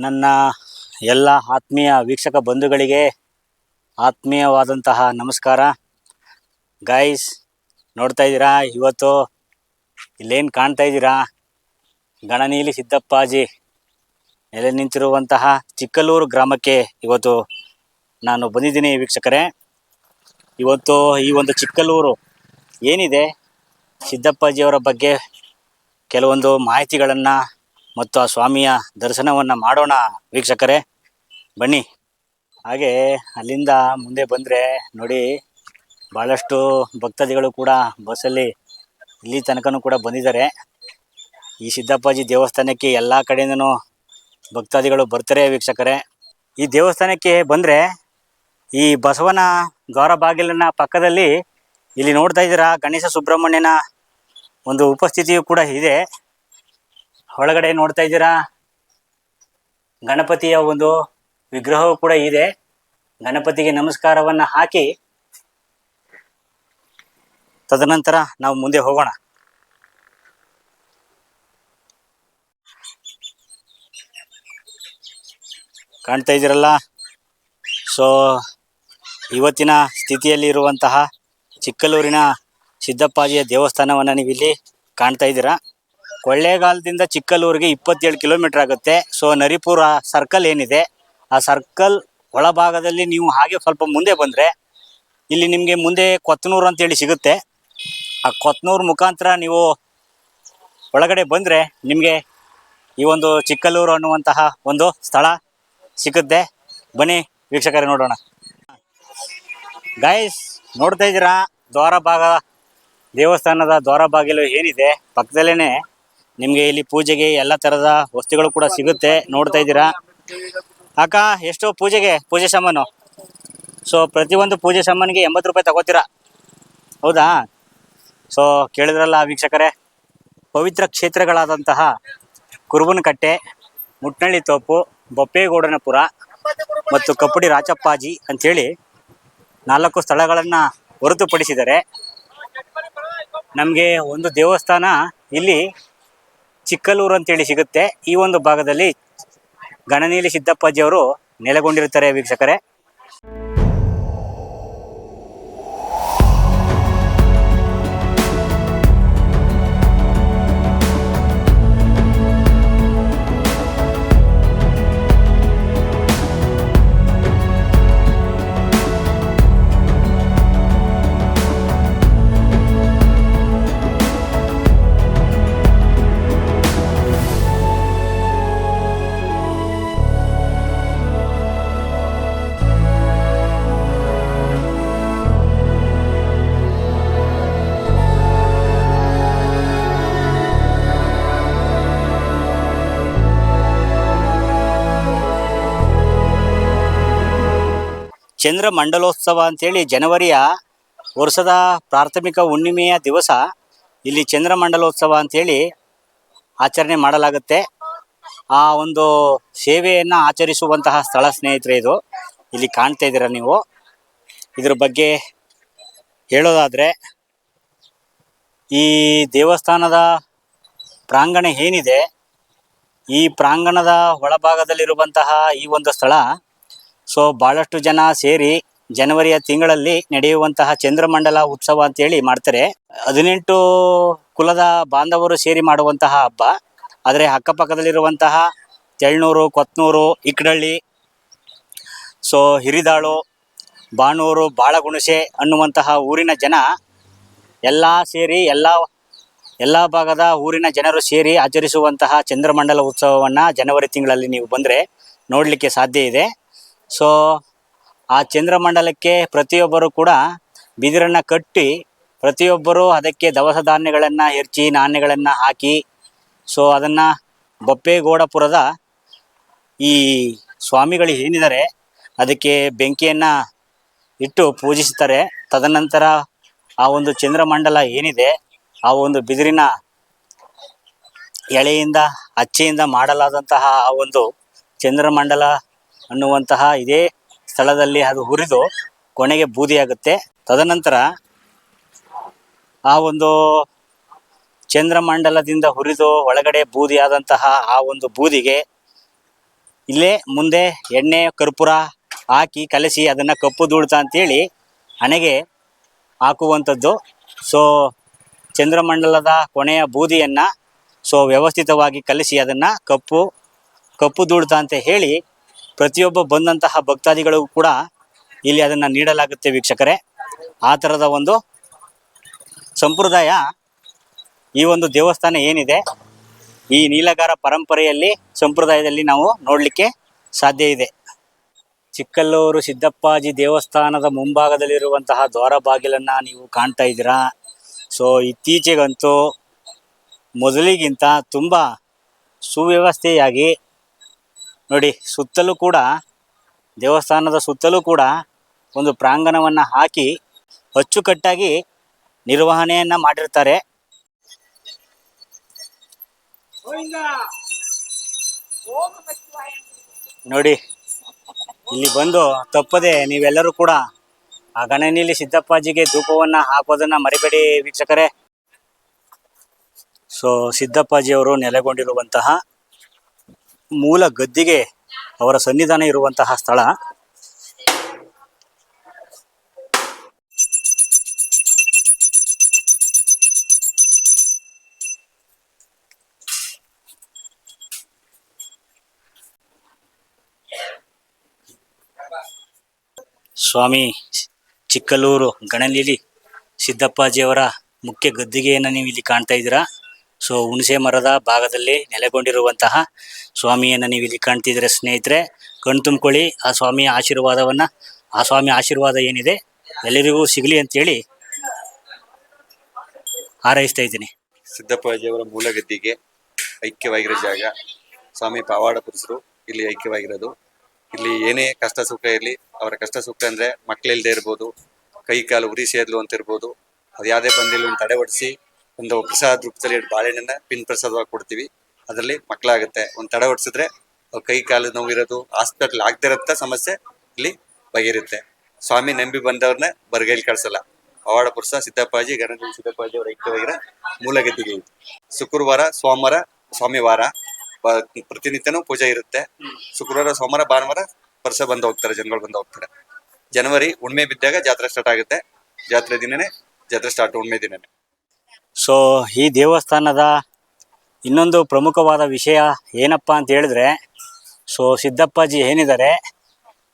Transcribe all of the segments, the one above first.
ನನ್ನ ಎಲ್ಲ ಆತ್ಮೀಯ ವೀಕ್ಷಕ ಬಂಧುಗಳಿಗೆ ಆತ್ಮೀಯವಾದಂತಹ ನಮಸ್ಕಾರ. ಗಾಯ್ಸ್ ನೋಡ್ತಾ ಇದ್ದೀರಾ? ಇವತ್ತು ಇಲ್ಲೇನು ಕಾಣ್ತಾ ಇದ್ದೀರಾ? ಗಣನೀಲಿ ಸಿದ್ದಪ್ಪಾಜಿ ನೆಲೆ ನಿಂತಿರುವಂತಹ ಚಿಕ್ಕಲ್ಲೂರು ಗ್ರಾಮಕ್ಕೆ ಇವತ್ತು ನಾನು ಬಂದಿದ್ದೀನಿ ವೀಕ್ಷಕರೇ. ಇವತ್ತು ಈ ಒಂದು ಚಿಕ್ಕಲ್ಲೂರು ಏನಿದೆ? ಸಿದ್ದಪ್ಪಾಜಿಯವರ ಬಗ್ಗೆ ಕೆಲವೊಂದು ಮಾಹಿತಿಗಳನ್ನು ಮತ್ತು ಆ ಸ್ವಾಮಿಯ ದರ್ಶನವನ್ನು ಮಾಡೋಣ ವೀಕ್ಷಕರೇ. ಬನ್ನಿ. ಹಾಗೆ ಅಲ್ಲಿಂದ ಮುಂದೆ ಬಂದರೆ ನೋಡಿ ಭಾಳಷ್ಟು ಭಕ್ತಾದಿಗಳು ಕೂಡ ಬಸ್ಸಲ್ಲಿ ಇಲ್ಲಿ ತನಕನೂ ಕೂಡ ಬಂದಿದ್ದಾರೆ. ಈ ಸಿದ್ದಪ್ಪಾಜಿ ದೇವಸ್ಥಾನಕ್ಕೆ ಎಲ್ಲ ಕಡೆಯಿಂದನೂ ಭಕ್ತಾದಿಗಳು ಬರ್ತಾರೆ ವೀಕ್ಷಕರೇ. ಈ ದೇವಸ್ಥಾನಕ್ಕೆ ಬಂದರೆ ಈ ಬಸವನ ಗೌರ ಬಾಗಿಲಿನ ಪಕ್ಕದಲ್ಲಿ ಇಲ್ಲಿ ನೋಡ್ತಾ ಇದ್ದೀರಾ, ಗಣೇಶ ಸುಬ್ರಹ್ಮಣ್ಯನ ಒಂದು ಉಪಸ್ಥಿತಿಯು ಕೂಡ ಇದೆ. ಒಳಗಡೆ ನೋಡ್ತಾ ಇದ್ದೀರಾ? ಗಣಪತಿಯ ಒಂದು ವಿಗ್ರಹವು ಕೂಡ ಇದೆ. ಗಣಪತಿಗೆ ನಮಸ್ಕಾರವನ್ನ ಹಾಕಿ ತದನಂತರ ನಾವು ಮುಂದೆ ಹೋಗೋಣ. ಕಾಣ್ತಾ ಇದ್ದೀರಲ್ಲ? ಸೊ ಇವತ್ತಿನ ಸ್ಥಿತಿಯಲ್ಲಿ ಇರುವಂತಹ ಚಿಕ್ಕಲೂರಿನ ಸಿದ್ದಪ್ಪಾಜಿಯ ದೇವಸ್ಥಾನವನ್ನು ನೀವು ಇಲ್ಲಿ ಕಾಣ್ತಾ ಇದ್ದೀರಾ? ಕೊಳ್ಳೇಗಾಲದಿಂದ ಚಿಕ್ಕಲ್ಲೂರಿಗೆ ಇಪ್ಪತ್ತೇಳು ಕಿಲೋಮೀಟರ್ ಆಗುತ್ತೆ. ಸೊ ನರಿಪುರ ಸರ್ಕಲ್ ಏನಿದೆ, ಆ ಸರ್ಕಲ್ ಒಳಭಾಗದಲ್ಲಿ ನೀವು ಹಾಗೆ ಸ್ವಲ್ಪ ಮುಂದೆ ಬಂದರೆ ಇಲ್ಲಿ ನಿಮಗೆ ಮುಂದೆ ಕೊತ್ತನೂರು ಅಂತೇಳಿ ಸಿಗುತ್ತೆ. ಆ ಕೊತ್ತನೂರು ಮುಖಾಂತರ ನೀವು ಒಳಗಡೆ ಬಂದರೆ ನಿಮಗೆ ಈ ಒಂದು ಚಿಕ್ಕಲ್ಲೂರು ಅನ್ನುವಂತಹ ಒಂದು ಸ್ಥಳ ಸಿಗುತ್ತೆ. ಬನ್ನಿ ವೀಕ್ಷಕರೇ ನೋಡೋಣ. ಗಾಯಸ್ ನೋಡ್ತಾ ಇದ್ದೀರಾ? ದ್ವಾರ ಭಾಗ ದೇವಸ್ಥಾನದ ದ್ವಾರ ಬಾಗಿಲು ಏನಿದೆ? ಪಕ್ಕದಲ್ಲೇ ನಿಮಗೆ ಇಲ್ಲಿ ಪೂಜೆಗೆ ಎಲ್ಲ ತರದ ವಸ್ತುಗಳು ಕೂಡ ಸಿಗುತ್ತೆ, ನೋಡ್ತಾ ಇದ್ದೀರಾ? ಅಕ್ಕ, ಎಷ್ಟು ಪೂಜೆಗೆ, ಪೂಜೆ ಸಾಮಾನು? ಸೊ ಪ್ರತಿಯೊಂದು ಪೂಜೆ ಸಾಮಾನಿಗೆ ಎಂಬತ್ತು ರೂಪಾಯಿ ತಗೋತೀರಾ? ಹೌದಾ? ಸೊ ಕೇಳಿದ್ರಲ್ಲ ವೀಕ್ಷಕರೇ, ಪವಿತ್ರ ಕ್ಷೇತ್ರಗಳಾದಂತಹ ಕುರುಬನಕಟ್ಟೆ, ಮುಟ್ನಳ್ಳಿ ತೋಪು, ಬೊಪ್ಪೇಗೌಡನಪುರ ಮತ್ತು ಕಪ್ಪಡಿ ರಾಚಪ್ಪಾಜಿ ಅಂಥೇಳಿ ನಾಲ್ಕು ಸ್ಥಳಗಳನ್ನು ಹೊರತುಪಡಿಸಿದರೆ ನಮಗೆ ಒಂದು ದೇವಸ್ಥಾನ ಇಲ್ಲಿ ಚಿಕ್ಕಲ್ಲೂರು ಅಂತೇಳಿ ಸಿಗುತ್ತೆ. ಈ ಒಂದು ಭಾಗದಲ್ಲಿ ಗಣನೀಲಿ ಸಿದ್ದಪ್ಪಾಜಿಯವರು ನೆಲೆಗೊಂಡಿರ್ತಾರೆ ವೀಕ್ಷಕರೇ. ಚಂದ್ರ ಮಂಡಲೋತ್ಸವ ಅಂತೇಳಿ ಜನವರಿಯ ವರ್ಷದ ಪ್ರಾಥಮಿಕ ಹುಣ್ಣಿಮೆಯ ದಿವಸ ಇಲ್ಲಿ ಚಂದ್ರ ಮಂಡಲೋತ್ಸವ ಅಂತೇಳಿ ಆಚರಣೆ ಮಾಡಲಾಗುತ್ತೆ. ಆ ಒಂದು ಸೇವೆಯನ್ನು ಆಚರಿಸುವಂತಹ ಸ್ಥಳ ಸ್ನೇಹಿತರೆ ಇದು. ಇಲ್ಲಿ ಕಾಣ್ತಾ ಇದ್ದೀರ ನೀವು. ಇದ್ರ ಬಗ್ಗೆ ಹೇಳೋದಾದರೆ ಈ ದೇವಸ್ಥಾನದ ಪ್ರಾಂಗಣ ಏನಿದೆ, ಈ ಪ್ರಾಂಗಣದ ಒಳಭಾಗದಲ್ಲಿರುವಂತಹ ಈ ಒಂದು ಸ್ಥಳ ಸೊ ಭಾಳಷ್ಟು ಜನ ಸೇರಿ ಜನವರಿಯ ತಿಂಗಳಲ್ಲಿ ನಡೆಯುವಂತಹ ಚಂದ್ರಮಂಡಲ ಉತ್ಸವ ಅಂತೇಳಿ ಮಾಡ್ತಾರೆ. ಹದಿನೆಂಟು ಕುಲದ ಬಾಂಧವರು ಸೇರಿ ಮಾಡುವಂತಹ ಹಬ್ಬ. ಆದರೆ ಅಕ್ಕಪಕ್ಕದಲ್ಲಿರುವಂತಹ ತೆಳ್ನೂರು, ಕೊತ್ನೂರು ಇಕ್ಕಡಳ್ಳಿ ಸೊ ಹಿರಿದಾಳು, ಬಾಣೂರು, ಬಾಳಗುಣಸೆ ಅನ್ನುವಂತಹ ಊರಿನ ಜನ ಎಲ್ಲ ಸೇರಿ ಎಲ್ಲ ಎಲ್ಲ ಭಾಗದ ಊರಿನ ಜನರು ಸೇರಿ ಆಚರಿಸುವಂತಹ ಚಂದ್ರಮಂಡಲ ಉತ್ಸವವನ್ನು ಜನವರಿ ತಿಂಗಳಲ್ಲಿ ನೀವು ಬಂದರೆ ನೋಡಲಿಕ್ಕೆ ಸಾಧ್ಯ ಇದೆ. ಸೊ ಆ ಚಂದ್ರಮಂಡಲಕ್ಕೆ ಪ್ರತಿಯೊಬ್ಬರು ಕೂಡ ಬಿದಿರನ್ನು ಕಟ್ಟಿ ಪ್ರತಿಯೊಬ್ಬರು ಅದಕ್ಕೆ ದವಸ ಧಾನ್ಯಗಳನ್ನು ಹೆರ್ಚಿ, ನಾಣ್ಯಗಳನ್ನು ಹಾಕಿ ಸೊ ಅದನ್ನು ಬಪ್ಪೇಗೌಡಪುರದ ಈ ಸ್ವಾಮಿಗಳು ಏನಿದ್ದಾರೆ ಅದಕ್ಕೆ ಬೆಂಕಿಯನ್ನು ಇಟ್ಟು ಪೂಜಿಸ್ತಾರೆ. ತದನಂತರ ಆ ಒಂದು ಚಂದ್ರಮಂಡಲ ಏನಿದೆ, ಆ ಒಂದು ಬಿದಿರಿನ ಎಳೆಯಿಂದ, ಅಚ್ಚೆಯಿಂದ ಮಾಡಲಾದಂತಹ ಆ ಒಂದು ಚಂದ್ರಮಂಡಲ ಅನ್ನುವಂತಹ ಇದೇ ಸ್ಥಳದಲ್ಲಿ ಅದು ಹುರಿದು ಕೊನೆಗೆ ಬೂದಿಯಾಗುತ್ತೆ. ತದನಂತರ ಆ ಒಂದು ಚಂದ್ರಮಂಡಲದಿಂದ ಹುರಿದು ಒಳಗಡೆ ಬೂದಿಯಾದಂತಹ ಆ ಒಂದು ಬೂದಿಗೆ ಇಲ್ಲೇ ಮುಂದೆ ಎಣ್ಣೆ, ಕರ್ಪೂರ ಹಾಕಿ ಕಲಸಿ ಅದನ್ನು ಕಪ್ಪು ಧೂಳ್ತ ಅಂತೇಳಿ ಹಣೆಗೆ ಹಾಕುವಂಥದ್ದು. ಸೊ ಚಂದ್ರಮಂಡಲದ ಕೊನೆಯ ಬೂದಿಯನ್ನು ಸೊ ವ್ಯವಸ್ಥಿತವಾಗಿ ಕಲಸಿ ಅದನ್ನು ಕಪ್ಪು ಕಪ್ಪು ಧೂಳ್ತ ಅಂತ ಹೇಳಿ ಪ್ರತಿಯೊಬ್ಬ ಬಂದಂತಹ ಭಕ್ತಾದಿಗಳಿಗೂ ಕೂಡ ಇಲ್ಲಿ ಅದನ್ನು ನೀಡಲಾಗುತ್ತೆ ವೀಕ್ಷಕರೇ. ಆ ಥರದ ಒಂದು ಸಂಪ್ರದಾಯ ಈ ಒಂದು ದೇವಸ್ಥಾನ ಏನಿದೆ, ಈ ನೀಲಗಾರ ಪರಂಪರೆಯಲ್ಲಿ ಸಂಪ್ರದಾಯದಲ್ಲಿ ನಾವು ನೋಡಲಿಕ್ಕೆ ಸಾಧ್ಯ ಇದೆ. ಚಿಕ್ಕಲ್ಲೂರು ಸಿದ್ದಪ್ಪಾಜಿ ದೇವಸ್ಥಾನದ ಮುಂಭಾಗದಲ್ಲಿರುವಂತಹ ದ್ವಾರ ಬಾಗಿಲನ್ನು ನೀವು ಕಾಣ್ತಾ ಇದ್ದೀರಾ. ಸೊ, ಇತ್ತೀಚೆಗಂತೂ ಮೊದಲಿಗಿಂತ ತುಂಬ ಸುವ್ಯವಸ್ಥೆಯಾಗಿ ನೋಡಿ, ಸುತ್ತಲೂ ಕೂಡ, ದೇವಸ್ಥಾನದ ಸುತ್ತಲೂ ಕೂಡ ಒಂದು ಪ್ರಾಂಗಣವನ್ನು ಹಾಕಿ ಅಚ್ಚುಕಟ್ಟಾಗಿ ನಿರ್ವಹಣೆಯನ್ನು ಮಾಡಿರ್ತಾರೆ. ನೋಡಿ, ಇಲ್ಲಿ ಬಂದು ತಪ್ಪದೆ ನೀವೆಲ್ಲರೂ ಕೂಡ ಆ ಗಣನೀಲಿ ಸಿದ್ದಪ್ಪಾಜಿಗೆ ಧೂಪವನ್ನ ಹಾಕೋದನ್ನ ಮರಿಬೇಡಿ ವೀಕ್ಷಕರೇ. ಸೊ ಸಿದ್ದಪ್ಪಾಜಿಯವರು ನೆಲೆಗೊಂಡಿರುವಂತಹ ಮೂಲ ಗದ್ದಿಗೆ ಅವರ ಸನ್ನಿಧಾನ ಇರುವಂತಹ ಸ್ಥಳ. ಸ್ವಾಮಿ ಚಿಕ್ಕಲೂರು ಗಣಲೀಲಿ ಸಿದ್ದಪ್ಪಾಜಿಯವರ ಮುಖ್ಯ ಗದ್ದಿಗೆಯನ್ನು ನೀವು ಇಲ್ಲಿ ಕಾಣ್ತಾ ಇದ್ದೀರಾ? ಸೊ ಹುಣಸೆ ಮರದ ಭಾಗದಲ್ಲಿ ನೆಲೆಗೊಂಡಿರುವಂತಹ ಸ್ವಾಮಿಯನ್ನು ನೀವು ಇಲ್ಲಿ ಕಾಣ್ತಿದ್ರೆ ಸ್ನೇಹಿತರೆ ಕಣ್ ತುಂಬ್ಕೊಳ್ಳಿ, ಆ ಸ್ವಾಮಿಯ ಆಶೀರ್ವಾದವನ್ನ, ಆ ಸ್ವಾಮಿ ಆಶೀರ್ವಾದ ಏನಿದೆ ಎಲ್ಲರಿಗೂ ಸಿಗಲಿ ಅಂತೇಳಿ ಹಾರೈಸ್ತಾ ಇದ್ದೀನಿ. ಸಿದ್ದಪ್ಪಾಜಿಯವರ ಮೂಲ ಗದ್ದಿಗೆ ಐಕ್ಯವಾಗಿರೋ ಜಾಗ. ಸ್ವಾಮಿ ಪವಾಡ ಪುರುಷರು ಇಲ್ಲಿ ಐಕ್ಯವಾಗಿರೋದು. ಇಲ್ಲಿ ಏನೇ ಕಷ್ಟ ಸುಖ ಇರಲಿ, ಅವರ ಕಷ್ಟ ಸುಖ ಅಂದ್ರೆ ಮಕ್ಕಳಿಲ್ದೇ ಇರ್ಬೋದು, ಕೈ ಕಾಲು ಉರಿ ಸೇರ್ಲು ಅಂತ ಇರ್ಬೋದು. ಅದು ಯಾವುದೇ ಬಂದಿಲ್ಲ ತಡೆ ಹೊಡಿಸಿ ಒಂದು ಪ್ರಸಾದ ರೂಪದಲ್ಲಿ ಬಾಳೆಹಣ್ಣನ್ನ ಪಿನ್ ಪ್ರಸಾದವಾಗಿ ಕೊಡ್ತೀವಿ. ಅದರಲ್ಲಿ ಮಕ್ಕಳಾಗುತ್ತೆ. ಒಂದು ತಡ ಹೊಡ್ಸಿದ್ರೆ ಕೈ ಕಾಲು ನೋವಿರೋದು ಹಾಸ್ಪಿಟಲ್ ಆಗದೇ ಸಮಸ್ಯೆ ಇಲ್ಲಿ ಬಗೆರುತ್ತೆ ಸ್ವಾಮಿ ನಂಬಿ ಬಂದವ್ರನ್ನ ಬರಗೈಲಿ ಕಳ್ಸಲ್ಲ. ಪವಾಡ ಪುರುಷ ಸಿದ್ದಪ್ಪಾಜಿ ಗಣಪತಿ ಸಿದ್ದಪ್ಪಾಜಿ ಅವರ ಐಕ್ಯವಾಗಿರೋ ಮೂಲ ಶುಕ್ರವಾರ, ಸೋಮವಾರ ಸ್ವಾಮಿ ವಾರ ಪ್ರತಿನಿತ್ಯನೂ ಪೂಜೆ ಇರುತ್ತೆ. ಶುಕ್ರವಾರ, ಸೋಮವಾರ, ಭಾನುವಾರ ವರ್ಷ ಬಂದು ಹೋಗ್ತಾರೆ, ಜನಗಳು ಬಂದು ಹೋಗ್ತಾರೆ. ಜನವರಿ ಹುಣ್ಮೆ ಬಿದ್ದಾಗ ಜಾತ್ರೆ ಸ್ಟಾರ್ಟ್ ಆಗುತ್ತೆ. ಜಾತ್ರೆ ದಿನನೇ ಜಾತ್ರೆ ಸ್ಟಾರ್ಟ್ ಉಣ್ಮೆ ದಿನನೇ. ಸೊ ಈ ದೇವಸ್ಥಾನದ ಇನ್ನೊಂದು ಪ್ರಮುಖವಾದ ವಿಷಯ ಏನಪ್ಪ ಅಂತ ಹೇಳಿದ್ರೆ ಸೊ ಸಿದ್ದಪ್ಪಾಜಿ ಏನಿದ್ದಾರೆ,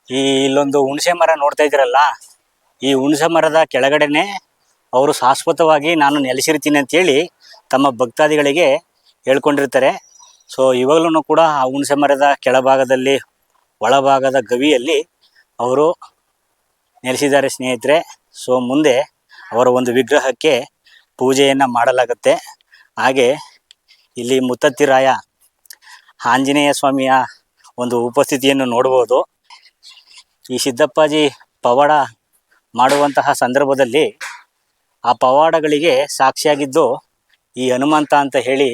ಈ ಇಲ್ಲೊಂದು ಹುಣಸೆ ಮರ ನೋಡ್ತಾ ಇದ್ದೀರಲ್ಲ, ಈ ಹುಣಸೆ ಮರದ ಕೆಳಗಡೆನೆ ಅವರು ಶಾಶ್ವತವಾಗಿ ನಾನು ನೆಲೆಸಿರ್ತೀನಿ ಅಂತೇಳಿ ತಮ್ಮ ಭಕ್ತಾದಿಗಳಿಗೆ ಹೇಳ್ಕೊಂಡಿರ್ತಾರೆ. ಸೊ ಇವಾಗಲೂ ಕೂಡ ಆ ಹುಣಸೆ ಮರದ ಕೆಳಭಾಗದಲ್ಲಿ, ಒಳಭಾಗದ ಗವಿಯಲ್ಲಿ ಅವರು ನೆಲೆಸಿದ್ದಾರೆ ಸ್ನೇಹಿತರೆ. ಸೊ ಮುಂದೆ ಅವರ ಒಂದು ವಿಗ್ರಹಕ್ಕೆ ಪೂಜೆಯನ್ನು ಮಾಡಲಾಗುತ್ತೆ. ಹಾಗೆ ಇಲ್ಲಿ ಮುತ್ತತ್ತಿರಾಯ ಆಂಜನೇಯ ಸ್ವಾಮಿಯ ಒಂದು ಉಪಸ್ಥಿತಿಯನ್ನು ನೋಡ್ಬೋದು ಈ ಸಿದ್ದಪ್ಪಾಜಿ ಪವಾಡ ಮಾಡುವಂತಹ ಸಂದರ್ಭದಲ್ಲಿ ಆ ಪವಾಡಗಳಿಗೆ ಸಾಕ್ಷಿಯಾಗಿದ್ದು ಈ ಹನುಮಂತ ಅಂತ ಹೇಳಿ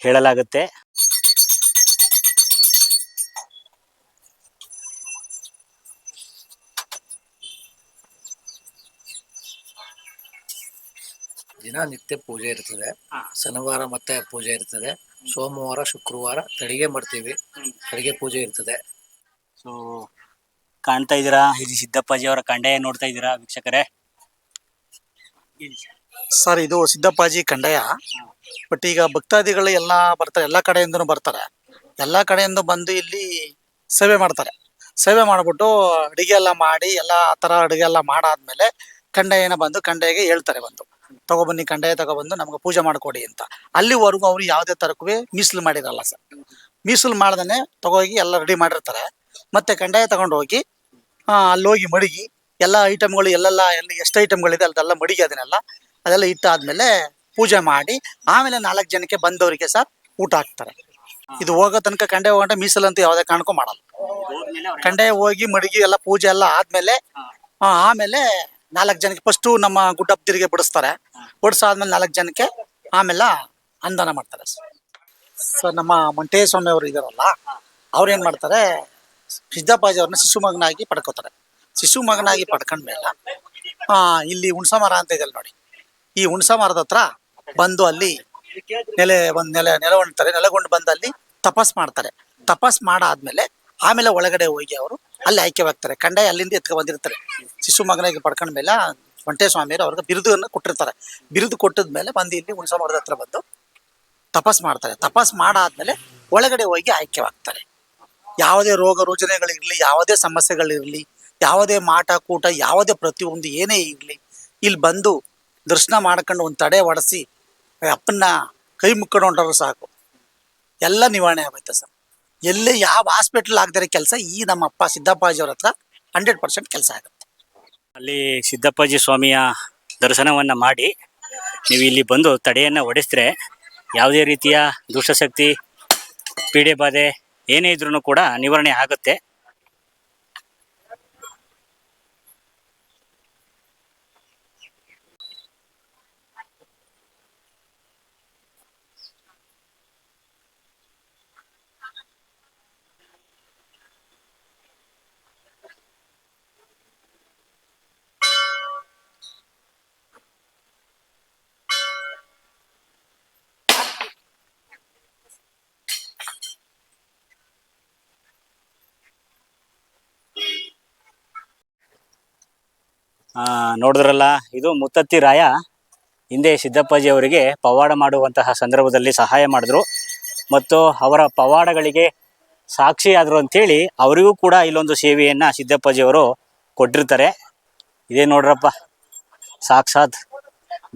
ಹೇಳಲಾಗುತ್ತೆ. ದಿನ ನಿತ್ಯ ಪೂಜೆ ಇರ್ತದೆ. ಶನಿವಾರ ಮತ್ತೆ ಪೂಜೆ ಇರ್ತದೆ. ಸೋಮವಾರ ಶುಕ್ರವಾರ ತಡಿಗೆ ಮಾಡ್ತೀವಿ. ತಡಿಗೆ ಪೂಜೆ ಇರ್ತದೆ. ಸೊ ಕಾಣ್ತಾ ಇದ್ದೀರಾ? ಇಲ್ಲಿ ಸಿದ್ದಪ್ಪಾಜಿ ಅವರ ಕಂಡೆಯ ನೋಡ್ತಾ ಇದ್ದೀರಾ ವೀಕ್ಷಕರೇ? ಸರ್ ಇದು ಸಿದ್ದಪ್ಪಾಜಿ ಕಂಡಯ. ಬಟ್ ಈಗ ಭಕ್ತಾದಿಗಳು ಎಲ್ಲ ಬರ್ತಾರೆ. ಎಲ್ಲ ಕಡೆಯಿಂದ ಬರ್ತಾರೆ. ಎಲ್ಲ ಕಡೆಯಿಂದ ಬಂದು ಇಲ್ಲಿ ಸೇವೆ ಮಾಡ್ತಾರೆ. ಸೇವೆ ಮಾಡ್ಬಿಟ್ಟು ಅಡಿಗೆ ಎಲ್ಲ ಮಾಡಿ ಎಲ್ಲ ತರ ಅಡಿಗೆ ಎಲ್ಲ ಮಾಡಾದ್ಮೇಲೆ ಕಂಡಯ್ಯನ ಬಂದು ಕಂಡಯ್ಯಗೆ ಹೇಳ್ತಾರೆ ಬಂದು. ತಗೊಬನ್ನಿ ಕಂಡಾಯ ತಗೊಬಂದು ನಮ್ಗೆ ಪೂಜೆ ಮಾಡ್ಕೊಡಿ ಅಂತ. ಅಲ್ಲಿವರೆಗೂ ಅವ್ರು ಯಾವುದೇ ತರಕ್ಕೂ ಮೀಸಲು ಮಾಡಿರಲ್ಲ ಸರ್. ಮೀಸಲು ಮಾಡ್ದೇ ತಗೋಗಿ ಎಲ್ಲ ರೆಡಿ ಮಾಡಿರ್ತಾರೆ. ಮತ್ತೆ ಕಂಡಾಯ ತಗೊಂಡು ಹೋಗಿ ಆ, ಅಲ್ಲಿ ಹೋಗಿ ಮಡಗಿ ಎಲ್ಲ ಐಟಮ್ಗಳು ಎಲ್ಲೆಲ್ಲ ಎಲ್ಲಿ ಎಷ್ಟು ಐಟಮ್ಗಳಿದೆ ಅದೆಲ್ಲ ಮಡಗಿ ಅದನ್ನೆಲ್ಲ ಅದೆಲ್ಲ ಇಟ್ಟಾದ್ಮೇಲೆ ಪೂಜೆ ಮಾಡಿ ಆಮೇಲೆ ನಾಲ್ಕು ಜನಕ್ಕೆ ಬಂದವರಿಗೆ ಸರ್ ಊಟ ಹಾಕ್ತಾರೆ. ಇದು ಹೋಗೋ ತನಕ ಕಂಡೆ ಮೀಸಲು ಅಂತ ಯಾವುದೇ ಕಾರಣಕ್ಕೂ ಮಾಡಲ್ಲ. ಕಂಡೆ ಹೋಗಿ ಮಡಗಿ ಎಲ್ಲ ಪೂಜೆ ಎಲ್ಲ ಆದ್ಮೇಲೆ ಆ, ಆಮೇಲೆ ನಾಲ್ಕು ಜನಕ್ಕೆ ಫಸ್ಟು ನಮ್ಮ ಗುಡ್ಡಪ್ಪದಿರಿಗೆ ಬಡಿಸ್ತಾರೆ. ಬಡಿಸಾದ್ಮೇಲೆ ನಾಲ್ಕು ಜನಕ್ಕೆ ಆಮೇಲೆ ಅನ್ನದಾನ ಮಾಡ್ತಾರೆ. ಸರ್, ನಮ್ಮ ಮಂಟೇಶ ಸ್ವಾಮಿ ಅವರು ಇದಾರಲ್ಲ, ಅವ್ರು ಏನ್ ಮಾಡ್ತಾರೆ, ಸಿದ್ದಪ್ಪಾಜಿ ಅವ್ರನ್ನ ಶಿಶು ಮಗನಾಗಿ ಪಡ್ಕೋತಾರೆ. ಶಿಶು ಮಗನಾಗಿ ಪಡ್ಕೊಂಡ್ಮೇಲೆ ಇಲ್ಲಿ ಹುಣಸ ಮರ ಅಂತ ಇದೆಯಲ್ಲ ನೋಡಿ, ಈ ಹುಣಸ ಮರದ ಹತ್ರ ಬಂದು ಅಲ್ಲಿ ನೆಲೆ ಒಂದ್ ನೆಲೆ ನೆಲಗೊಂಡ್ತಾರೆ ನೆಲೆಗೊಂಡು ಬಂದು ಅಲ್ಲಿ ತಪಸ್ ಮಾಡ್ತಾರೆ. ತಪಾಸ್ ಮಾಡಾದ್ಮೇಲೆ ಆಮೇಲೆ ಒಳಗಡೆ ಹೋಗಿ ಅವರು ಅಲ್ಲಿ ಆಯ್ಕೆವಾಗ್ತಾರೆ ಕಂಡಾಯ ಅಲ್ಲಿಂದ ಎತ್ಕೊ ಬಂದಿರ್ತಾರೆ. ಶಿಶು ಮಗನಾಗಿ ಪಡ್ಕೊಂಡ ಮೇಲೆ ವಂಟೆ ಸ್ವಾಮಿಯವರು ಅವ್ರಿಗೆ ಬಿರುದನ್ನು ಕೊಟ್ಟಿರ್ತಾರೆ. ಬಿರುದು ಕೊಟ್ಟದ ಮೇಲೆ ಬಂದು ಇಲ್ಲಿ ಹುಣಸ ಮರದ ಹತ್ರ ಬಂದು ತಪಾಸ್ ಮಾಡ್ತಾರೆ. ತಪಾಸ್ ಮಾಡಾದ್ಮೇಲೆ ಒಳಗಡೆ ಹೋಗಿ ಆಯ್ಕೆವಾಗ್ತಾರೆ ಯಾವುದೇ ರೋಗ ರುಜಿನಗಳಿರಲಿ, ಯಾವುದೇ ಸಮಸ್ಯೆಗಳಿರಲಿ, ಯಾವುದೇ ಮಾಟ, ಕೂಟ, ಯಾವುದೇ ಪ್ರತಿಯೊಂದು ಏನೇ ಇರಲಿ, ಇಲ್ಲಿ ಬಂದು ದರ್ಶನ ಮಾಡ್ಕೊಂಡು ಒಂದು ತಡೆ ಒಡೆಸಿ ಅಪ್ಪನ್ನ ಕೈ ಮುಕ್ಕೊಂಡು ಹೊಂಟರು ಸಾಕು. ಎಲ್ಲ ನಿವಾರಣೆ ಆಗುತ್ತೆ ಸರ್? ಎಲ್ಲಿ ಯಾವ ಹಾಸ್ಪಿಟ್ಲ್ ಆಗದಿರೋ ಕೆಲಸ, ಈ ನಮ್ಮ ಅಪ್ಪ ಸಿದ್ದಪ್ಪಾಜಿಯವ್ರ ಹತ್ರ ಹಂಡ್ರೆಡ್ ಪರ್ಸೆಂಟ್ ಕೆಲಸ ಆಗುತ್ತೆ. ಅಲ್ಲಿ ಸಿದ್ದಪ್ಪಾಜಿ ಸ್ವಾಮಿಯ ದರ್ಶನವನ್ನು ಮಾಡಿ ನೀವು ಇಲ್ಲಿ ಬಂದು ತಡೆಯನ್ನು ಹೊಡೆಸಿದ್ರೆ ಯಾವುದೇ ರೀತಿಯ ದುಷ್ಟಶಕ್ತಿ, ಪೀಡೆ ಬಾಧೆ ಏನೇ ಇದ್ರೂ ಕೂಡ ನಿವಾರಣೆ ಆಗುತ್ತೆ. ನೋಡಿದ್ರಲ್ಲ, ಇದು ಮುತ್ತತ್ತಿ ರಾಯ. ಹಿಂದೆ ಸಿದ್ದಪ್ಪಾಜಿ ಅವರಿಗೆ ಪವಾಡ ಮಾಡುವಂತಹ ಸಂದರ್ಭದಲ್ಲಿ ಸಹಾಯ ಮಾಡಿದ್ರು. ಮತ್ತು ಅವರ ಪವಾಡಗಳಿಗೆ ಸಾಕ್ಷಿಯಾದರು ಅಂತೇಳಿ ಅವರಿಗೂ ಕೂಡ ಇಲ್ಲೊಂದು ಸೇವೆಯನ್ನು ಸಿದ್ದಪ್ಪಾಜಿ ಅವರು ಕೊಟ್ಟಿರ್ತಾರೆ. ಇದೇ ನೋಡ್ರಪ್ಪ, ಸಾಕ್ಷಾತ್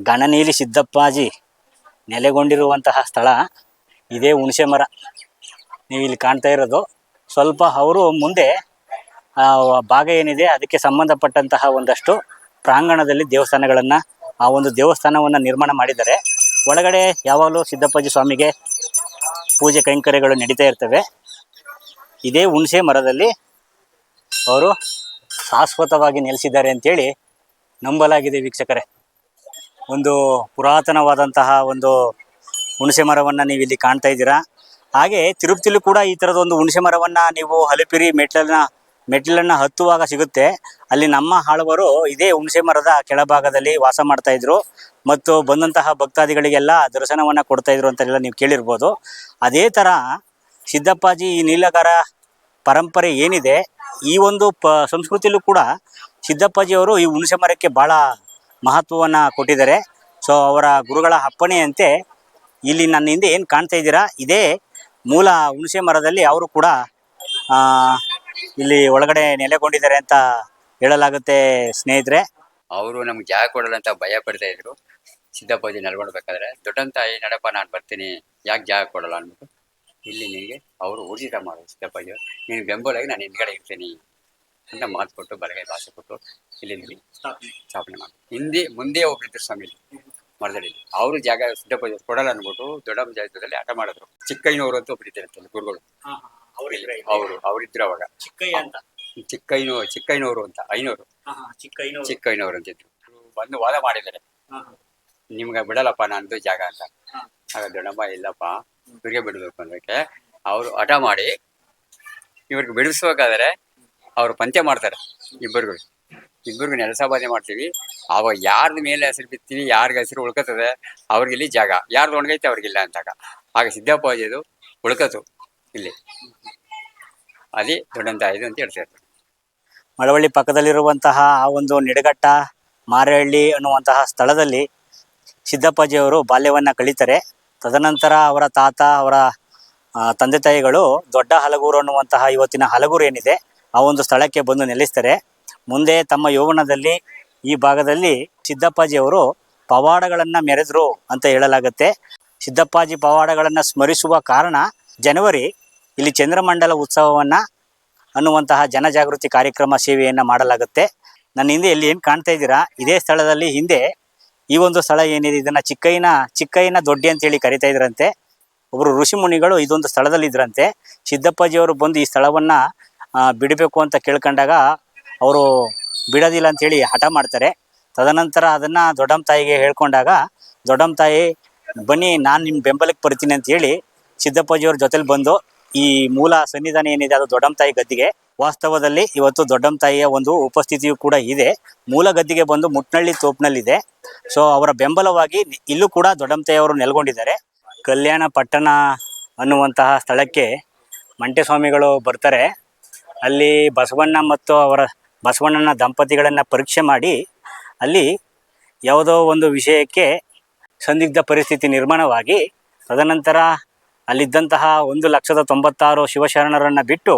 ಗಣನೀಲಿ ಸಿದ್ದಪ್ಪಾಜಿ ನೆಲೆಗೊಂಡಿರುವಂತಹ ಸ್ಥಳ. ಇದೇ ಹುಣಸೆ ಮರ. ನೀವು ಇಲ್ಲಿ ಕಾಣ್ತಾ ಇರೋದು. ಸ್ವಲ್ಪ ಅವರು ಮುಂದೆ ಭಾಗ ಏನಿದೆ, ಅದಕ್ಕೆ ಸಂಬಂಧಪಟ್ಟಂತಹ ಒಂದಷ್ಟು ಪ್ರಾಂಗಣದಲ್ಲಿ ದೇವಸ್ಥಾನಗಳನ್ನು, ಆ ಒಂದು ದೇವಸ್ಥಾನವನ್ನು ನಿರ್ಮಾಣ ಮಾಡಿದ್ದಾರೆ. ಒಳಗಡೆ ಯಾವಾಗಲೂ ಸಿದ್ದಪ್ಪಾಜಿ ಸ್ವಾಮಿಗೆ ಪೂಜೆ ಕೈಂಕರ್ಯಗಳು ನಡೀತಾ ಇರ್ತವೆ. ಇದೇ ಹುಣಸೆ ಮರದಲ್ಲಿ ಅವರು ಶಾಶ್ವತವಾಗಿ ನೆಲೆಸಿದ್ದಾರೆ ಅಂತೇಳಿ ನಂಬಲಾಗಿದೆ ವೀಕ್ಷಕರೇ. ಒಂದು ಪುರಾತನವಾದಂತಹ ಒಂದು ಹುಣಸೆ ಮರವನ್ನು ನೀವು ಇಲ್ಲಿ ಕಾಣ್ತಾ ಇದ್ದೀರಾ. ಹಾಗೆ ತಿರುಪತಿಲೂ ಕೂಡ ಈ ಥರದ ಒಂದು ಹುಣಸೆ ಮರವನ್ನು ನೀವು ಹಲಪಿರಿ ಮೆಟ್ಲನ್ನ ಮೆಟ್ಟಿಲನ್ನ ಹತ್ತುವಾಗ ಸಿಗುತ್ತೆ. ಅಲ್ಲಿ ನಮ್ಮ ಆಳ್ವರು ಇದೇ ಹುಣಸೆ ಮರದ ಕೆಳಭಾಗದಲ್ಲಿ ವಾಸ ಮಾಡ್ತಾ ಇದ್ರು. ಮತ್ತು ಬಂದಂತಹ ಭಕ್ತಾದಿಗಳಿಗೆಲ್ಲ ದರ್ಶನವನ್ನು ಕೊಡ್ತಾ ಇದ್ರು ಅಂತೆಲ್ಲ ನೀವು ಕೇಳಿರ್ಬೋದು. ಅದೇ ಥರ ಸಿದ್ದಪ್ಪಾಜಿ ಈ ನೀಲಗಾರ ಪರಂಪರೆ ಏನಿದೆ, ಈ ಒಂದು ಪ ಸಂಸ್ಕೃತಿಲೂ ಕೂಡ ಸಿದ್ದಪ್ಪಾಜಿಯವರು ಈ ಹುಣಸೆ ಮರಕ್ಕೆ ಭಾಳ ಮಹತ್ವವನ್ನು ಕೊಟ್ಟಿದ್ದಾರೆ. ಸೊ, ಅವರ ಗುರುಗಳ ಅಪ್ಪಣೆಯಂತೆ ಇಲ್ಲಿ ನನ್ನ ಹಿಂದೆ ಏನು ಕಾಣ್ತಾ ಇದ್ದೀರಾ, ಇದೇ ಮೂಲ ಹುಣಸೆ ಮರದಲ್ಲಿ ಅವರು ಕೂಡ ಇಲ್ಲಿ ಒಳಗಡೆ ನೆಲೆಗೊಂಡಿದ್ದಾರೆ ಅಂತ ಹೇಳಲಾಗುತ್ತೆ ಸ್ನೇಹಿತರೆ. ಅವರು ನಮ್ಗೆ ಜಾಗ ಕೊಡಲ್ಲ ಅಂತ ಭಯ ಪಡ್ತಾ ಇದ್ರು. ಸಿದ್ದಪ್ಪಾಜಿ ನಡ್ಕೊಳ್ಬೇಕಾದ್ರೆ ದೊಡ್ಡನ್ ತಾಯಿ ನಡಪ್ಪ ನಾನು ಬರ್ತೀನಿ. ಯಾಕೆ ಜಾಗ ಕೊಡಲ್ಲ ಅಂದ್ಬಿಟ್ಟು ಇಲ್ಲಿ ನಿನಗೆ ಅವರು ಊರ್ಜಿತ ಮಾಡು ಸಿದ್ದಪ್ಪಾಜಿ ನೀನು ಬೆಂಬಲಾಗಿ ನಾನು ಹಿಂದ್ಗಡೆ ಇರ್ತೀನಿ ಅಂತ ಮಾತು ಕೊಟ್ಟು ಬಲಗೈ ಭಾಷೆ ಕೊಟ್ಟು ಇಲ್ಲಿ ಇಲ್ಲಿ ಸ್ಥಾಪನೆ ಮಾಡಿ. ಹಿಂದೆ ಮುಂದೆ ಒಬ್ರಿದ್ರು ಸ್ವಾಮಿ ಮರದಲ್ಲಿ ಅವರು ಜಾಗ ಸಿದ್ದಪ್ಪಾಜಿ ಕೊಡಲ್ಲ ಅಂದ್ಬಿಟ್ಟು ದೊಡ್ಡ ಜಾಗದಲ್ಲಿ ಆಟ ಮಾಡಿದ್ರು. ಚಿಕ್ಕಯ್ಯನವರು ಅಂತ ಒಬ್ಬರಿದ್ದಾರೆ ಗುರುಗಳು. ಅವರು ಅವರಿದ್ರು ಅವಾಗ. ಚಿಕ್ಕಯ್ಯ ಅಂತ. ಚಿಕ್ಕಯ್ಯನ ಚಿಕ್ಕಯ್ಯನವರು ಅಂತ ಐನೂರು. ಚಿಕ್ಕಯ್ಯನ ಚಿಕ್ಕಯ್ಯನವರು ಅಂತಿದ್ರು ಬಂದು ವಾದ ಮಾಡಿದ್ದಾರೆ. ನಿಮ್ಗೆ ಬಿಡಲ್ಲಪ್ಪ ನಂದು ಜಾಗ ಅಂತ. ಆಗ ದೊಡ್ಡಮ್ಮ ಇಲ್ಲಪ್ಪ ಇವ್ರಿಗೆ ಬಿಡಬೇಕು ಅಂದಕ್ಕೆ ಅವರು ಹಠ ಮಾಡಿ ಇವ್ರಿಗೆ ಬಿಡಿಸ್ಬೇಕಾದ್ರೆ ಅವರು ಪಂಚೆ ಮಾಡ್ತಾರೆ ಇಬ್ಬರಿಗೂ. ಇಬ್ಬರಿಗೂ ನೆಲಸಭಾದೆ ಮಾಡ್ತೀವಿ. ಅವಾಗ ಯಾರ್ದ ಮೇಲೆ ಹೆಸರು ಬಿತ್ತೀವಿ ಯಾರಿಗೆ ಹೆಸರು ಉಳ್ಕತ್ತದೆ ಅವ್ರಿಗೆ ಇಲ್ಲಿ ಜಾಗ. ಯಾರ್ದು ಒಣಗೈತೆ ಅವ್ರಿಗಿಲ್ಲ ಅಂತಾಗ. ಆಗ ಸಿದ್ದಪ್ಪಾಜಿದು ಉಳ್ಕತು ಇಲ್ಲಿ. ಅದೇ ದೊಡ್ಡಂತ ಇದು ಅಂತ ಹೇಳ್ತಾರೆ ಮಳವಳ್ಳಿ ಪಕ್ಕದಲ್ಲಿರುವಂತಹ ಆ ಒಂದು ನಿಡಗಟ್ಟ ಮಾರಹಳ್ಳಿ ಅನ್ನುವಂತಹ ಸ್ಥಳದಲ್ಲಿ ಸಿದ್ದಪ್ಪಾಜಿಯವರು ಬಾಲ್ಯವನ್ನು ಕಳೀತಾರೆ. ತದನಂತರ ಅವರ ತಾತ, ಅವರ ತಂದೆ ತಾಯಿಗಳು ದೊಡ್ಡ ಹಲಗೂರು ಅನ್ನುವಂತಹ ಇವತ್ತಿನ ಹಲಗೂರು ಏನಿದೆ, ಆ ಒಂದು ಸ್ಥಳಕ್ಕೆ ಬಂದು ನೆಲೆಸ್ತಾರೆ. ಮುಂದೆ ತಮ್ಮ ಯೌವನದಲ್ಲಿ ಈ ಭಾಗದಲ್ಲಿ ಸಿದ್ದಪ್ಪಾಜಿಯವರು ಪವಾಡಗಳನ್ನು ಮೆರೆದ್ರು ಅಂತ ಹೇಳಲಾಗುತ್ತೆ. ಸಿದ್ದಪ್ಪಾಜಿ ಪವಾಡಗಳನ್ನು ಸ್ಮರಿಸುವ ಕಾರಣ ಜನವರಿ ಇಲ್ಲಿ ಚಂದ್ರಮಂಡಲ ಉತ್ಸವವನ್ನು ಅನ್ನುವಂತಹ ಜನಜಾಗೃತಿ ಕಾರ್ಯಕ್ರಮ ಸೇವೆಯನ್ನು ಮಾಡಲಾಗುತ್ತೆ. ನನ್ನ ಹಿಂದೆ ಇಲ್ಲಿ ಏನು ಕಾಣ್ತಾ ಇದ್ದೀರಾ? ಇದೇ ಸ್ಥಳದಲ್ಲಿ ಹಿಂದೆ ಈ ಒಂದು ಸ್ಥಳ ಏನಿದೆ? ಇದನ್ನ ಚಿಕ್ಕಯ್ಯನ ಚಿಕ್ಕಯ್ಯನ ದೊಡ್ಡಿ ಅಂತೇಳಿ ಕರಿತಾ ಇದ್ರಂತೆ. ಒಬ್ಬರು ಋಷಿ ಮುನಿಗಳು ಇದೊಂದು ಸ್ಥಳದಲ್ಲಿ ಇದ್ರಂತೆ. ಸಿದ್ದಪ್ಪಾಜಿಯವರು ಬಂದು ಈ ಸ್ಥಳವನ್ನ ಬಿಡಬೇಕು ಅಂತ ಕೇಳ್ಕೊಂಡಾಗ ಅವರು ಬಿಡೋದಿಲ್ಲ ಅಂತೇಳಿ ಹಠ ಮಾಡ್ತಾರೆ. ತದನಂತರ ಅದನ್ನ ದೊಡ್ಡಮ್ಮ ತಾಯಿಗೆ ಹೇಳ್ಕೊಂಡಾಗ, ದೊಡ್ಡಮ್ಮ ತಾಯಿ, ಬನ್ನಿ, ನಾನು ನಿಮ್ಮ ಬೆಂಬಲಕ್ಕೆ ಬರ್ತೀನಿ ಅಂತ ಹೇಳಿ ಸಿದ್ದಪ್ಪಾಜಿಯವ್ರ ಜೊತೆಲಿ ಬಂದು ಈ ಮೂಲ ಸನ್ನಿಧಾನ ಏನಿದೆ, ಅದು ದೊಡ್ಡಮ್ಮ ತಾಯಿ ಗದ್ದಿಗೆ, ವಾಸ್ತವದಲ್ಲಿ ಇವತ್ತು ದೊಡ್ಡಮ್ಮ ತಾಯಿಯ ಒಂದು ಉಪಸ್ಥಿತಿಯು ಕೂಡ ಇದೆ. ಮೂಲ ಗದ್ದಿಗೆ ಬಂದು ಮುಟ್ನಳ್ಳಿ ತೋಪ್ನಲ್ಲಿದೆ. ಸೊ ಅವರ ಬೆಂಬಲವಾಗಿ ಇಲ್ಲೂ ಕೂಡ ದೊಡ್ಡಮ್ಮ ತಾಯಿಯವರು ನೆಲೆಗೊಂಡಿದ್ದಾರೆ. ಕಲ್ಯಾಣ ಪಟ್ಟಣ ಅನ್ನುವಂತಹ ಸ್ಥಳಕ್ಕೆ ಮಂಟೆ ಸ್ವಾಮಿಗಳು ಬರ್ತಾರೆ. ಅಲ್ಲಿ ಬಸವಣ್ಣ ಮತ್ತು ಅವರ ಬಸವಣ್ಣನ ದಂಪತಿಗಳನ್ನು ಪರೀಕ್ಷೆ ಮಾಡಿ, ಅಲ್ಲಿ ಯಾವುದೋ ಒಂದು ವಿಷಯಕ್ಕೆ ಸಂದಿಗ್ಧ ಪರಿಸ್ಥಿತಿ ನಿರ್ಮಾಣವಾಗಿ, ತದನಂತರ ಅಲ್ಲಿದ್ದಂತಹ ಒಂದು ಲಕ್ಷದ ತೊಂಬತ್ತಾರು ಶಿವಶರಣರನ್ನು ಬಿಟ್ಟು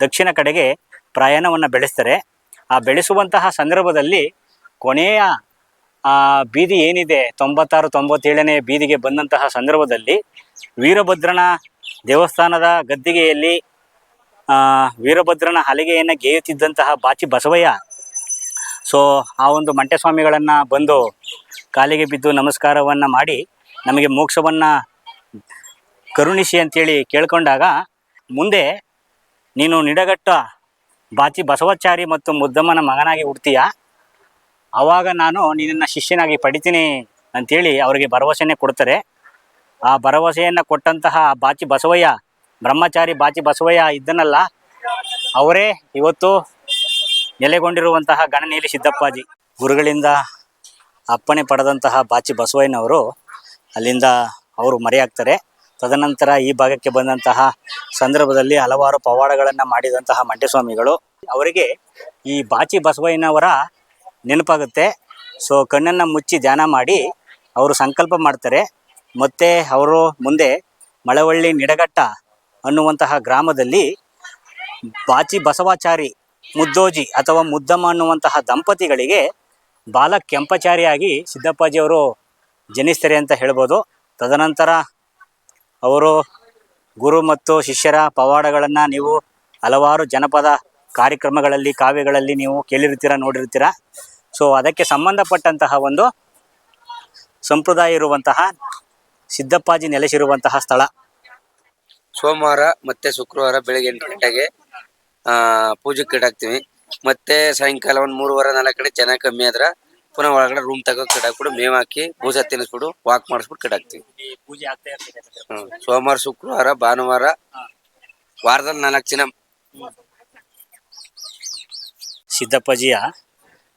ದಕ್ಷಿಣ ಕಡೆಗೆ ಪ್ರಯಾಣವನ್ನು ಬೆಳೆಸ್ತಾರೆ. ಆ ಬೆಳೆಸುವಂತಹ ಸಂದರ್ಭದಲ್ಲಿ ಕೊನೆಯ ಬೀದಿ ಏನಿದೆ, ತೊಂಬತ್ತಾರು, ತೊಂಬತ್ತೇಳನೇ ಬೀದಿಗೆ ಬಂದಂತಹ ಸಂದರ್ಭದಲ್ಲಿ ವೀರಭದ್ರನ ದೇವಸ್ಥಾನದ ಗದ್ದಿಗೆಯಲ್ಲಿ ವೀರಭದ್ರನ ಹಲಿಗೆಯನ್ನು ಗೇಯುತ್ತಿದ್ದಂತಹ ಬಾಚಿ ಬಸವಯ್ಯ, ಸೊ, ಆ ಒಂದು ಮಂಟೆ ಸ್ವಾಮಿಗಳನ್ನು ಬಂದು ಕಾಲಿಗೆ ಬಿದ್ದು ನಮಸ್ಕಾರವನ್ನು ಮಾಡಿ ನಮಗೆ ಮೋಕ್ಷವನ್ನು ಕರುಣಿಸಿ ಅಂತೇಳಿ ಕೇಳ್ಕೊಂಡಾಗ, ಮುಂದೆ ನೀನು ನಿಡಗಟ್ಟ ಬಾಚಿ ಬಸವಾಚಾರಿ ಮತ್ತು ಮುದ್ದಮ್ಮನ ಮಗನಾಗಿ ಹುಡ್ತೀಯ? ಆವಾಗ ನಾನು ನಿನ್ನನ್ನು ಶಿಷ್ಯನಾಗಿ ಪಡಿತೀನಿ ಅಂತೇಳಿ ಅವರಿಗೆ ಭರವಸೆನೇ ಕೊಡ್ತಾರೆ. ಆ ಭರವಸೆಯನ್ನು ಕೊಟ್ಟಂತಹ ಬಾಚಿ ಬಸವಯ್ಯ, ಬ್ರಹ್ಮಚಾರಿ ಬಾಚಿ ಬಸವಯ್ಯ ಇದ್ದನಲ್ಲ, ಅವರೇ ಇವತ್ತು ನೆಲೆಗೊಂಡಿರುವಂತಹ ಗಣನೀಲಿ ಸಿದ್ದಪ್ಪಾಜಿ ಗುರುಗಳಿಂದ ಅಪ್ಪಣೆ ಪಡೆದಂತಹ ಬಾಚಿ ಬಸವಯ್ಯನವರು ಅಲ್ಲಿಂದ ಅವರು ಮರೆಯಾಗ್ತಾರೆ. ತದನಂತರ ಈ ಭಾಗಕ್ಕೆ ಬಂದಂತಹ ಸಂದರ್ಭದಲ್ಲಿ ಹಲವಾರು ಪವಾಡಗಳನ್ನು ಮಾಡಿದಂತಹ ಮಂಡ್ಯಸ್ವಾಮಿಗಳು. ಅವರಿಗೆ ಈ ಬಾಚಿ ಬಸವಯ್ಯನವರ ನೆನಪಾಗುತ್ತೆ. ಸೊ ಕಣ್ಣನ್ನು ಮುಚ್ಚಿ ಧ್ಯಾನ ಮಾಡಿ ಅವರು ಸಂಕಲ್ಪ ಮಾಡ್ತಾರೆ. ಮತ್ತು ಅವರು ಮುಂದೆ ಮಳವಳ್ಳಿ ನಿಡಘಟ್ಟ ಅನ್ನುವಂತಹ ಗ್ರಾಮದಲ್ಲಿ ಬಾಚಿ ಬಸವಾಚಾರಿ ಮುದ್ದೋಜಿ ಅಥವಾ ಮುದ್ದಮ್ಮ ಅನ್ನುವಂತಹ ದಂಪತಿಗಳಿಗೆ ಬಾಲ ಕೆಂಪಚಾರಿಯಾಗಿ ಸಿದ್ದಪ್ಪಾಜಿಯವರು ಜನಿಸ್ತಾರೆ ಅಂತ ಹೇಳ್ಬೋದು. ತದನಂತರ ಅವರು ಗುರು ಮತ್ತು ಶಿಷ್ಯರ ಪವಾಡಗಳನ್ನು ನೀವು ಹಲವಾರು ಜನಪದ ಕಾರ್ಯಕ್ರಮಗಳಲ್ಲಿ, ಕಾವ್ಯಗಳಲ್ಲಿ ನೀವು ಕೇಳಿರ್ತೀರ ನೋಡಿರ್ತೀರ ಸೊ ಅದಕ್ಕೆ ಸಂಬಂಧಪಟ್ಟಂತಹ ಒಂದು ಸಂಪ್ರದಾಯ ಇರುವಂತಹ ಸಿದ್ದಪ್ಪಾಜಿ ನೆಲೆಸಿರುವಂತಹ ಸ್ಥಳ. ಸೋಮವಾರ ಮತ್ತೆ ಶುಕ್ರವಾರ ಬೆಳಿಗ್ಗೆ ಎಂಟು ಗಂಟೆಗೆ, ಆ, ಪೂಜೆಗೆ ಕಟ್ಟಾಕ್ತೀವಿ ಮತ್ತೆ ಸಾಯಂಕಾಲ ಒಂದು ಮೂರುವರೆ ನಾಲ್ಕು ಕಡೆ ಜನ ಕಮ್ಮಿ ಆದ್ರ ಪುನಃ ಒಳಗಡೆ ರೂಮ್ ತಗೋ ಕಟ್ಟಾಕ್ಬಿಟ್ಟು ಮೇವ್ ಹಾಕಿ ಪೂಜೆ ತಿನ್ನಿಸ್ಬಿಡು ವಾಕ್ ಮಾಡಿಸ್ಬಿಟ್ಟು ಕಟ್ಟಾಕ್ತಿವಿ ಪೂಜೆ ಆಗ್ತಾ ಇರ್ತದೆ ಹ್ಮ್. ಸೋಮವಾರ ಶುಕ್ರವಾರ ಭಾನುವಾರ ವಾರದಲ್ಲಿ ನಾಲ್ಕು ದಿನ. ಸಿದ್ದಪ್ಪಾಜಿಯ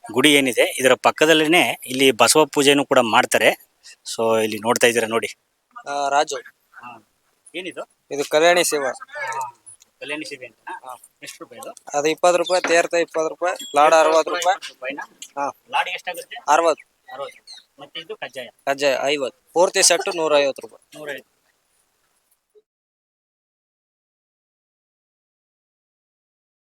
ಗುಡಿ ಏನಿದೆ ಇದರ ಪಕ್ಕದಲ್ಲೇ ಇಲ್ಲಿ ಬಸವ ಪೂಜೆನೂ ಕೂಡ ಮಾಡ್ತಾರೆ. ಸೊ ಇಲ್ಲಿ ನೋಡ್ತಾ ಇದ್ದೀರಾ ನೋಡಿ. ರಾಜು. ಏನಿದು? ಇದು ಕಲ್ಯಾಣಿ ಸೇವಾ. ಕಲ್ಯಾಣಿ ಅಂತ ಎಷ್ಟು ರೂಪಾಯಿ ಇದು? ಅದು ಇಪ್ಪತ್ತು ರೂಪಾಯಿ ತೇರ್ತ ಇಪ್ಪತ್ತು ರೂಪಾಯಿ ಲಾಡ್ ಅರವತ್ತು ರೂಪಾಯಿ. ರೂಪಾಯಿನ? ಹಾ. ಲಾಡಿಗೆ ಎಷ್ಟಾಗುತ್ತೆ? ಅರವತ್ತು. ಅರವತ್ತು ಮತ್ತೆ ಇದು ಕಜ್ಜಾಯ? ಕಜ್ಜಾಯ ಐವತ್ತು. ಪೂರ್ತಿ ಸೆಟ್ ನೂರ ಐವತ್ತು ರೂಪಾಯಿ. ನೂರೈವತ್ತು.